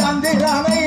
சந்திரனை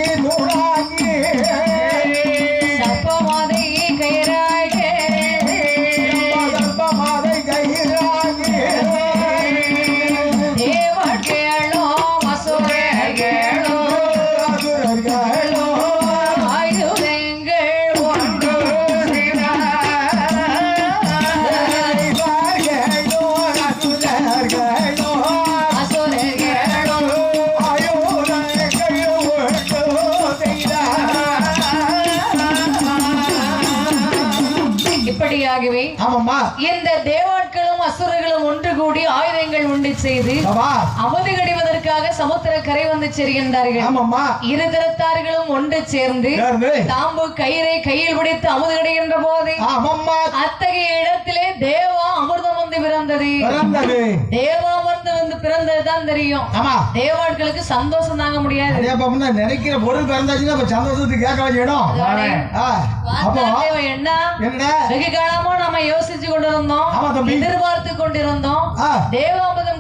ஆயுதங்கள் உண்டு செய்து அமுது கடிவதற்காக சமுத்திர கரை வந்து செல்கின்றார்கள் இரு தரத்தார்களும் ஒன்று சேர்ந்து தாம்பு கயிறை கையில் பிடித்து அமுது கடைகின்ற போது அத்தகைய இடத்திலே தேவா அமிர்தம் வந்து பிறந்தது. பிறந்தது. தேவா வந்து வந்து பிறந்தது தான் தெரியும். ஆமா. தேவாட்களுக்கு சந்தோஷம் தாங்க முடியாது. அதே பாப்பா நினைக்கிற பொருள் பிறந்தாச்சுன்னா இப்ப சந்தோஷத்துக்கு கேட்க. ஆ, அப்போ என்ன? என்ன வெகு காலமா நம்ம யோசிச்சு கொண்டிருந்தோம். எதிர்பார்த்து கொண்டிருந்தோம். ஆ,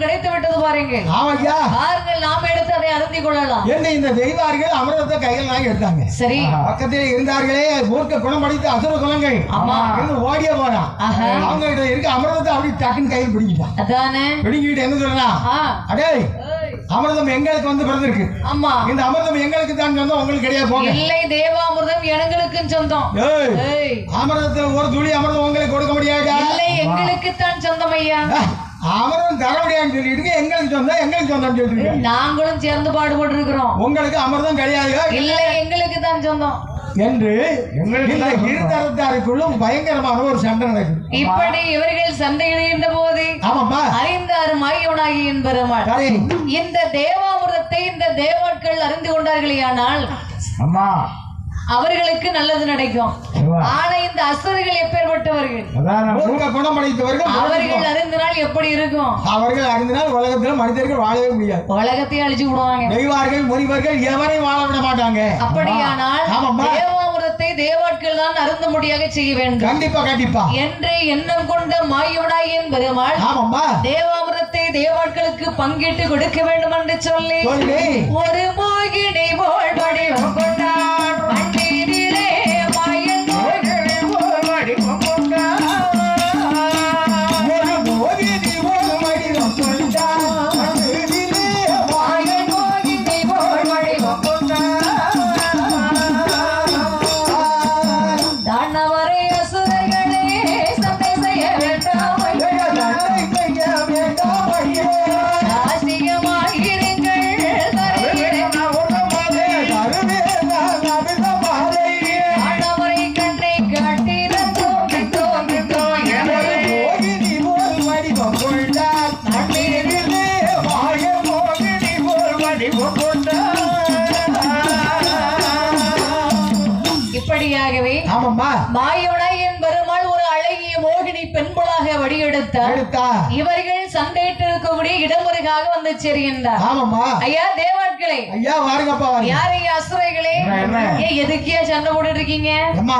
கிடைத்து விட்டது பாருங்க. ஆமாய்யா பாருங்கள் நாம் எடுத்து அதை அருந்திக் கொள்ளலாம். என்ன இந்த தெய்வார்கள் அமிர்தத்தை கையில் வாங்கி எடுத்தாங்க? சரி. பக்கத்திலே இருந்தார்களே மூர்க்க குணமடைத்த அசுர குலங்கள் ஆமா. ஓடிய போறான். ஆஹா. அவங்க கிட்ட இருக்க அமிர்தத்தை அப்படி டக்குன்னு கையில் பிடிக்கிட்டான் அதானே? பிடிக்கிட்டு என்ன சொல்லலாம் அடே. அமிர்தம் எங்களுக்கு வந்து பிறந்திருக்கு. ஆமா. இந்த அமிர்தம் எங்களுக்கு தான் சொந்தம் உங்களுக்கு கிடையாது போங்க. இல்லை தேவாமிர்தம் எங்களுக்கும் சொந்தம். அமிர்தத்துல ஒரு துளி அமிர்தம் உங்களுக்கு கொடுக்க முடியாதா? இல்லை எங்களுக்கு தான் சொந்தம் ஐயா. அஹ், அமிர்தம் தர முடியாதுன்னு சொல்லிட்டு எங்களுக்கு சொந்தம் எங்களுக்கு சொந்தம் சொல்லிட்டு நாங்களும் சேர்ந்து பாடுபட்டு இருக்கிறோம் உங்களுக்கு அமிர்தம் கிடையாது இல்லை எங்களுக்கு தான் சொந்தம். என்று இந்த இருதரத்தாருக்குள்ளும் பயங்கரமான ஒரு சண்டை நடக்குது. இப்படி இவர்கள் சண்டையிடுகின்ற போது ஆமாப்பா. அறிந்தார் மாயவனாகி என்பெருமாள் இந்த தேவாமிரத்தை இந்த தேவாட்கள் அறிந்து கொண்டார்களேயானால் அம்மா அவர்களுக்கு நல்லது நடக்கும். ஆனா இந்த அசுரர்கள் எப்பேற்பட்டவர்கள்? மூர்க்க குணமடைத்தவர்கள் அவர்கள் அறிந்தினால் எப்படி இருக்கும்? அவர்கள் அறிந்தினால் உலகத்தில் மனிதர்கள் வாழவே முடியாது. உலகத்தையும் அழிச்சு விடுவாங்க. தெய்வார்கள் முனிவர்கள் எவரையும் வாழ விட மாட்டாங்க? அப்படியானால். தேவாமிரத்தை தேவாட்கள் தான் அருந்தும்படியாக செய்ய வேண்டும். கண்டிப்பா கண்டிப்பா. என்று எண்ணம் கொண்ட மாயுடாயின் பெருமாள் தேவாமிரத்தை தேவாட்களுக்கு பங்கிட்டு கொடுக்க வேண்டும் என்று சொல்லி ஒரு மோகினி போல் ಇವರಿಗೆ இருக்கக்கூடிய இடமுறைக்காக வந்து சேர்கின்றார். ஆமாம்மா. ஐயா தேவாட்களே. ஐயா வாருங்கப்பா வாருங்க. யார் ஐயா அசுரைகளே? ஏன் எதுக்கியா சண்டை போட்டுட்டு இருக்கீங்க அம்மா.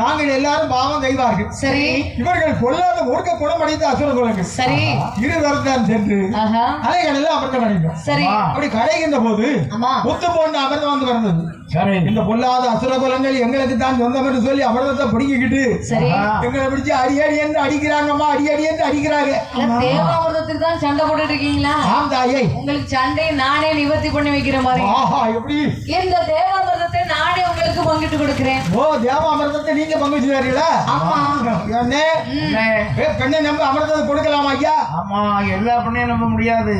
நாங்கள் எல்லாரும் பாவம் தெய்வார்கள் சரி. இவர்கள் கொல்லாத மூர்க்க குணமடைந்த அசுர குலங்கள் சரி. இரு தரத்தான் சென்று அலைகளில் அமிர்தம் அடைந்தோம். சரி. அப்படி கடைகின்ற போது முத்து போன்ற அமிர்தம் வந்து சரி. இந்த பொல்லாத அசுர குலங்கள் எங்களுக்கு தான் சொந்தம் என்று சொல்லி அமிர்தத்தை பிடிக்கிக்கிட்டு சரி. எங்களை பிடிச்சு அடி அடி என்று அடிக்கிறாங்கம்மா அடி அடி என்று அடிக்கிறாங்க. தேவாமிரதத்துக்கு தான் சண்டை போட்டுட்டு இருக்கீங்களா? உங்களுக்கு சண்டை நானே நிவர்த்தி பண்ணி வைக்கிற மாதிரி. ஆஹா எப்படி? இந்த தேவாமிரதத்தை நானே உங்களுக்கு பங்கிட்டு கொடுக்கிறேன். ஓ தேவ அமிர்தத்தை நீங்க பங்கு வச்சுக்கிறீங்களா ஆமா. ஏ, பெண்ணை நம்ப அமிர்தத்தை கொடுக்கலாமா ஐயா. ஆமா எல்லா பெண்ணையும் நம்ப முடியாது.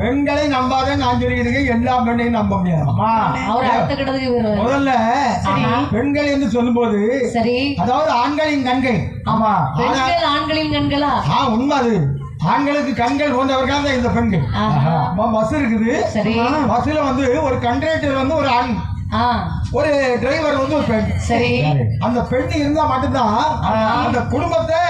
பெண்களை நம்பாத நான் சொல்லியிருக்கேன் எல்லா பெண்ணையும் நம்ப முடியாது. முதல்ல பெண்கள் என்று சொல்லும்போது சரி. அதாவது ஆண்களின் கண்கள். ஆமா. பெண்கள் ஆண்களின் கண்களா? ஆ உண்மை அது. ஆண்களுக்கு கண்கள் போன்றவர்கள் தான் இந்த பெண்கள். பஸ் இருக்குது. பஸ்ல வந்து ஒரு கண்டக்டர் வந்து ஒரு ஆண். ஒரு டிரைவர் வந்து ஒரு பெண். சரி. அந்த பெண் இருந்தா மட்டும்தான் அந்த குடும்பத்தை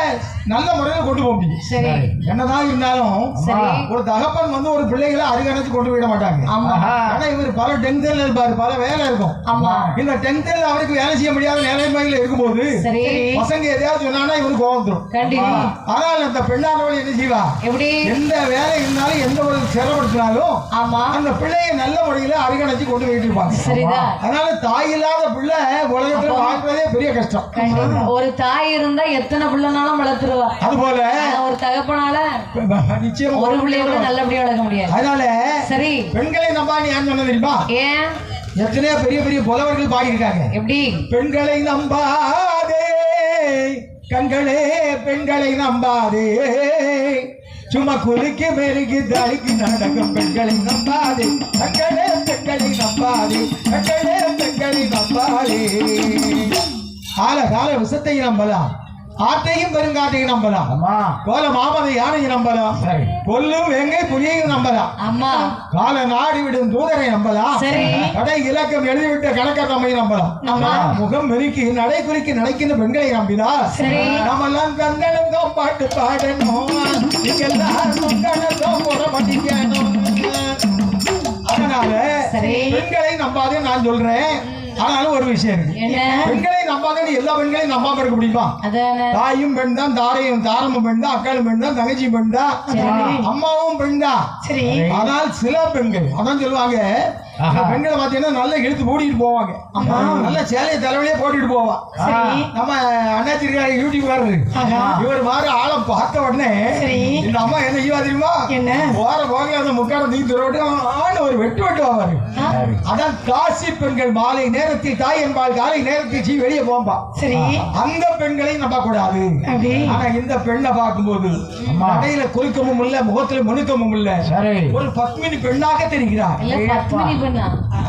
நல்ல முறையில் கொண்டு போக முடியும். சரி. என்னதான் இருந்தாலும் சரி. ஒரு தகப்பன் வந்து ஒரு பிள்ளைகளை அருகணைச்சு கொண்டு போயிட மாட்டாங்க. ஆமா. ஆனா இவர் பல டென்ஷன்ல இருப்பாரு பல வேலை இருக்கும். ஆமா. இந்த டென்ஷன்ல அவருக்கு வேலை செய்ய முடியாத நிலைமையில இருக்கும்போது பசங்க எதையாவது சொன்னாங்கன்னா இவருக்கு கண்டிப்பா. ஆனால் அந்த பெண்ணானவள் என்ன செய்வா? எப்படி? எந்த வேலை இருந்தாலும் எந்த ஒரு சிரமப்படுத்தினாலும் ஆமா. அந்த பிள்ளையை நல்ல முறையில அருகணைச்சு கொண்டு போயிட்டு இருப்பாங்க. அதனால தாய் இல்லாத பிள்ளை உலகத்துல வாழ்றதே பெரிய கஷ்டம். ஒரு தாய் இருந்தா எத்தனை பிள்ளைனாலும் வளர்த்துருவா. அதுபோல ஆனா ஒரு தகப்பனால நிச்சயமா ஒரு பிள்ளைய கூட நல்லபடியா வளர்க்க முடியாது. அதனால சரி. பெண்களை நம்பான்னு யார் சொன்னது தெரியுமா? ஏன்? எத்தனையோ பெரிய பெரிய புலவர்கள் பாடியிருக்காங்க. எப்படி? பெண்களை நம்பாதே. கண்களே பெண்களை நம்பாதே. சும்மா குலுக்கி மெருகி தடுக்கி நடக்கும் பெண்களை நம்பாதே. கண்களே பெண்களை நம்பாதே. கண்களே பெண்களை நம்பாதே கால கால விஷத்தை நம்பலாம் ஆற்றையும் பெருங்காற்றையும் நம்பலாம் அம்மா. கோல மாமத யானையை நம்பலாம் சரி. கொல்லும் வெங்கை புலியையும் நம்பலாம் அம்மா. கால நாடி விடும் தூதரை நம்பலாம் சரி. கடை இலக்கம் எழுதிவிட்ட கணக்கத்தம்மை நம்பலாம் ஆமா. முகம் மெருக்கி நடை குறிக்கி நடக்கின்ற பெண்களை நம்பினால் சரி. நம்மெல்லாம் கந்தளங்கம் பாட்டு பாடணும் போட மாட்டேங்கணும் அதனால சரி. பெண்களை நம்பாதே நான் சொல்றேன். ஆனாலும் ஒரு விஷயம் இருக்கு. பெண்களை நம்பாதே எல்லா பெண்களையும் நம்பாம இருக்க முடியுமா? தாயும் பெண் தான் தாரையும் தாரமும் பெண் தான் அக்காலும் பெண் தான் தங்கச்சியும் பெண் தான். அம்மாவும் பெண் தான் சரி. ஆனால் சில பெண்கள் அதான் சொல்லுவாங்க. பெண்களை பார்த்தீங்கன்னா நல்ல இழுத்து மூடிட்டு போவாங்க. நல்ல சேலையை தலைவலியே போட்டுட்டு போவா. சரி. நம்ம அண்ணாச்சி இருக்காரு யூடியூப்காரரு இவர் மாதிரி ஆளை பார்த்த உடனே. இந்த அம்மா என்ன செய்வா தெரியுமா? என்ன? போற போக அந்த முக்காட தூக்கி ஆண் ஒரு வெட்டு வெட்டுவாரு அதான் காசி பெண்கள் மாலை நேரத்தில் தாய் என்பால் காலை நேரத்தில் சீ வெளியே போம்பா. சரி. அந்த பெண்களை நம்ப கூடாது. ஆனா இந்த பெண்ணை பார்க்கும்போது அம்மா. நடையில குறுக்கமும் இல்ல முகத்துல மனுக்கமும் இல்ல. சரி. ஒரு பத்மினி பெண்ணாக தெரிகிறார். பெண்ணா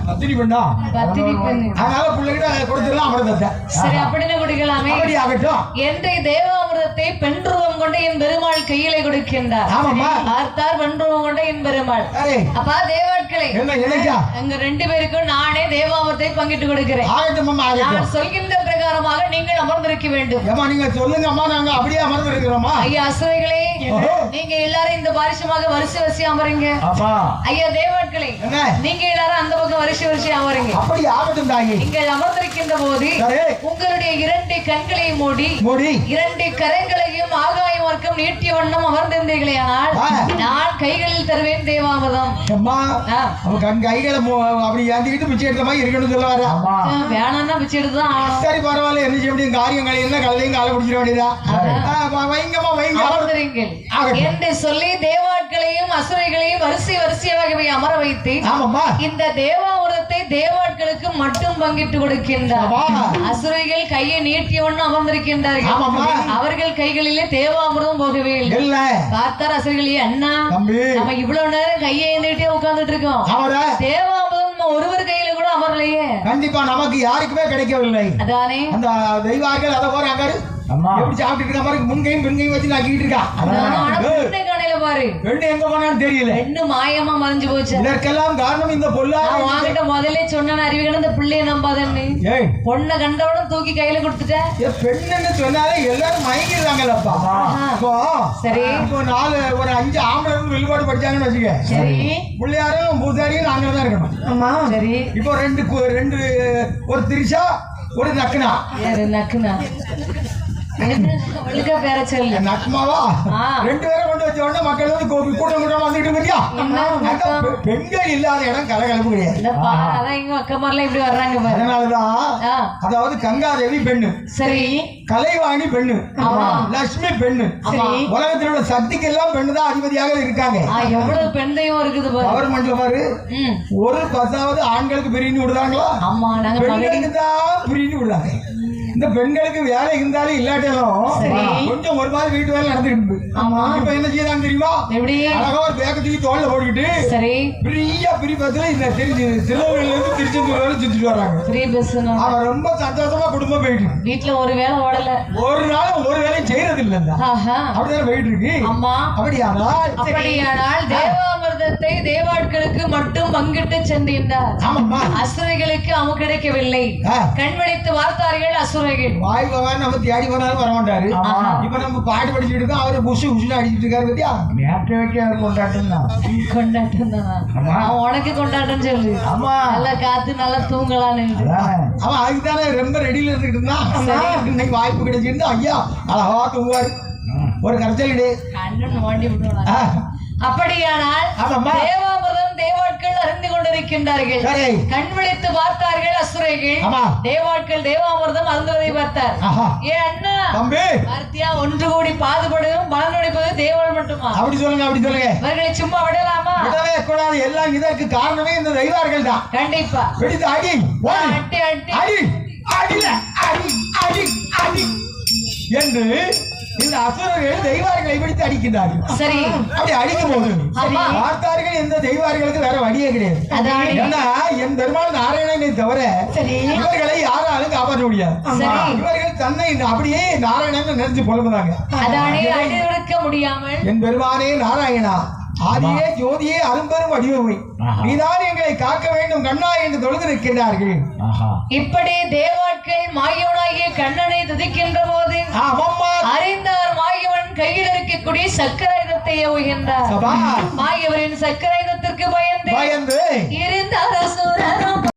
பத்தினி பெண்ணா பத்தினி பெண்ணு அதனால பிள்ளைகிட்ட கொடுத்துடலாம் அமிர்தத்தை. சரி அப்படின்னு குடிக்கலாமே. அப்படி ஆகட்டும் என்று தேவாமிர்தத்தை பெண்ருவம் கொண்டு என் பெருமாள் கையிலே கொடுக்கின்றார்? ஆமாம்மா. பார்த்தார் பெண்ருவம் கொண்ட என் பெருமாள். அப்பா தேவாட்களே. எங்க ரெண்டு பேருக்கும் நானே தேவாமிர்தத்தை பங்கிட்டு கொடுக்கிறேன். நான் சொல்கின்ற பிரகாரமாக நீங்கள் அமர்ந்திருக்க வேண்டும். ஏமா நீங்க சொல்லுங்க அம்மா நாங்க அப்படியே அமர்ந்து இருக்கிறோமா ஐயா அசுரைகளே. நீங்க எல்லாரும் இந்த பாரிசமாக வரிசை வரிசை அமருங்க. ஐயா தேவாட்களே என்ன? நீங்க எல்லாரும் அந்த பக்கம் வரிசை வரிசை அமருங்க. அப்படி ஆகட்டும் தாயி. நீங்கள் அமர்ந்திருக்கின்ற போது உங்களுடைய இரண்டு கண்களை மூடி மோடி. இரண்டு கரங்களையும் ஆகாய வர்க்கம் நீட்டிய வண்ணம் அமர்ந்திருந்தீர்களேயானால் ஆ. நான் கைகளில் தருவேன் தேவாமிர்தம். அம்மா ஆ. அவன் கண் கைகளை மோ- அப்படி ஏந்திக்கிட்டு பிச்சை எடுத்த மாதிரி இருக்கணும்னு சொல்ல வர அம்மா. ஆ, வேணாம்னா பிச்சை எடுத்து தான் ஆகணும். சரி பரவாயில்ல என்ன செய்ய முடியும்? காரியங்கள் என்ன கலையும் காலை பிடிச்சிட வேண்டியதா வைங்கம்மா வைங்க. அமர்ந்திருங்கள். ஆகட்டும். என்று சொல்லி தேவாட்களையும் அசுரைகளையும் வரிசை வரிசையாக போய் அமர வைத்து இந்த தேவாமிரதத்தை தேவாட்களுக்கு மட்டும் பங்கிட்டு கொடுக்கின்றார். அசுரைகள் கையை நீட்டியவண்ணு அமர்ந்திருக்கின்றார்கள். அவர்கள் கைகளிலே தேவாமிர்தம் போகவே இல்லை. இல்ல பார்த்தார் அசுரைகளே அண்ணா தம்பி. நம்ம இவ்வளவு நேரம் கையை நீட்டியே உட்கார்ந்துட்டு இருக்கோம். அவர? தேவாமிர்தம் ஒருவர் கையில கூட அமரலையே. கண்டிப்பா நமக்கு யாருக்குமே கிடைக்கவில்லை. அதானே? அந்த தெய்வார்கள் அதை போற அம்மா எப்படி சாப்பிட்டு இருக்க மாதிரி முன்கையும் பின்கையும் வச்சு நாக்கிட்டு இருக்கா? பாரு. பெண்ணு எங்க போனான்னு தெரியல. பெண்ணு மாயமா மறைஞ்சு போச்சு. இதற்கெல்லாம் காரணம் இந்த நான் பொல்லாத வாங்கிட்ட முதல்ல சொன்ன அறிவிகள் இந்த பிள்ளைய நம்பாதன்னு. ஏய். பொண்ணை கண்டவனும் தூக்கி கையில கொடுத்துட்டேன் பெண்ணுன்னு சொன்னாலே எல்லாரும் மயங்கிடுறாங்கல்லப்பா. சரி. இப்போ நாலு ஒரு அஞ்சு ஆம்பளை வெளிப்பாடு படிச்சாங்கன்னு வச்சுக்க. சரி. பிள்ளையாரும் பூசாரியும் நாங்க தான் இருக்கணும். ஆமா சரி. இப்போ ரெண்டு ரெண்டு ஒரு திரிஷா ஒரு நக்குனா. நக்குனா. பேர சொல்லு. ரெண்டு பேரும் கொண்டு வச்ச உடனே மக்கள் வந்து கூ- கூட்டம் கூட்டம் வந்துட்டு இருக்கியா பெண்கள் இல்லாத இடம் கலகலப்பு கிடையாது. எங்க இப்படி வர்றாங்க அதனாலதான் அதாவது கங்காதேவி பெண்ணு. சரி. கலைவாணி பெண்ணு. ஆமா. லட்சுமி பெண்ணு. உலகத்தில் உள்ள சக்திக்கெல்லாம் பெண்ணு தான் அதிபதியாக இருக்காங்க. எவ்வளவு பெண் தெய்வம் இருக்குது கவர்மெண்ட்ல பாரு. ஒரு பத்தாவது ஆண்களுக்கு பிரிந்து விடுறாங்களா? ஆமா நாங்க பெண்களுக்கு தான் பிரிந்து விடுறாங்க. இந்த பெண்களுக்கு வேலை இருந்தாலும் இல்லாட்டாலும். கொஞ்சம் ஒரு மாதிரி வீட்டு வேலை நடந்துட்டு ஆமா. இப்ப என்ன செய்யறாங்க தெரியுமா? அழகா ஒரு பேக்க தூக்கி தோல்ல போட்டுக்கிட்டு சரி. பெரிய பிரிப்பத்துல இந்த திருச்சி திருநெல்வேலியில இருந்து திருச்செந்தூர் வரை சுத்திட்டு வர்றாங்க ஃப்ரீ பஸ் அவன் ரொம்ப சந்தோஷமா குடும்பம் போயிட்டு. வீட்டுல ஒரு வேலை ஓடல. ஒரு நாள் ஒரு வேலையும் செய்யறது இல்ல அப்படிதான் போயிட்டு இருக்கு? அம்மா அப்படியானால். அப்படியானால் தேவாமிர்த அமிர்தத்தை தேவாட்களுக்கு மட்டும் பங்கிட்டு சென்றிருந்தார். அசுரைகளுக்கு அவன் கிடைக்கவில்லை. கண்வழித்து பார்த்தார்கள் அசுரைகள். வாய் பகவான் நம்ம தேடி போனாலும் வர மாட்டாரு. இப்ப நம்ம பாட்டு படிச்சுட்டு இருக்கோம் அவரு புஷு புஷுன்னு அடிச்சிட்டு இருக்காரு பத்தியா? நேற்று வைக்க கொண்டாட்டம் தான். கொண்டாட்டம் தானா உனக்கு கொண்டாட்டம் சொல்லு. ஆமா. நல்லா காத்து நல்லா தூங்கலான்னு. அவன் அதுக்கு தானே ரொம்ப ரெடியில இருந்துட்டு இருந்தான் இன்னைக்கு வாய்ப்பு கிடைச்சிருந்து ஐயா அழகா தூங்குவாரு. ஒரு கரைச்சல் கண்ணன் வாண்டி விட்டுவாங்க அப்படியானால். தேவாமிர்தம் தேவாட்கள் அறிந்து கொண்டிருக்கின்றார்கள். கண் விழித்து பார்த்தார்கள் அசுரைகள். தேவாட்கள் தேவாமிர்தம் அருந்துவதை பார்த்தார். ஏ அண்ணா பார்த்தியா ஒன்று கூடி பாதுபடுவதும் பலன் நடிப்பது தேவள் மட்டுமா? அப்படி சொல்லுங்க அப்படி சொல்லுங்க. இவர்களை சும்மா விடலாமா? விடவே கூடாது. எல்லாம் இதற்கு காரணமே இந்த தெய்வார்கள் தான். கண்டிப்பா. வெடித்து அடி. அட்டி அடி அடில அடி அடி அடி. என்று இந்த அசுரர்கள் தெய்வார்களை பிடித்து அடிக்கின்றார்கள். சரி. அப்படி அடிக்கும் போது ஆமா. பார்த்தார்கள் இந்த தெய்வார்களுக்கு வேற வழியே கிடையாது. ஏன்னா என் பெருமாள் நாராயணனை தவிர இவர்களை யாராலும் காப்பாற்ற முடியாது. இவர்கள் தன்னை அப்படியே நாராயணன் நினைச்சு புலம்புறாங்க முடியாமல். என் பெருமானே நாராயணா. ஆதியே ஜோதியே அரும்பெரும் வடிவமை. நீதான் எங்களை காக்க வேண்டும் கண்ணா என்று தொழுது நிற்கின்றார்கள் இப்படி தேவாட்கள் மாயவனாகிய கண்ணனை துதிக்கின்ற போது அறிந்தார் மாயவன் கையில் இருக்கக்கூடிய சக்கராயுதத்தை உகின்றார் மாயவரின் சக்கராயுதத்திற்கு பயந்து பயந்து. இரு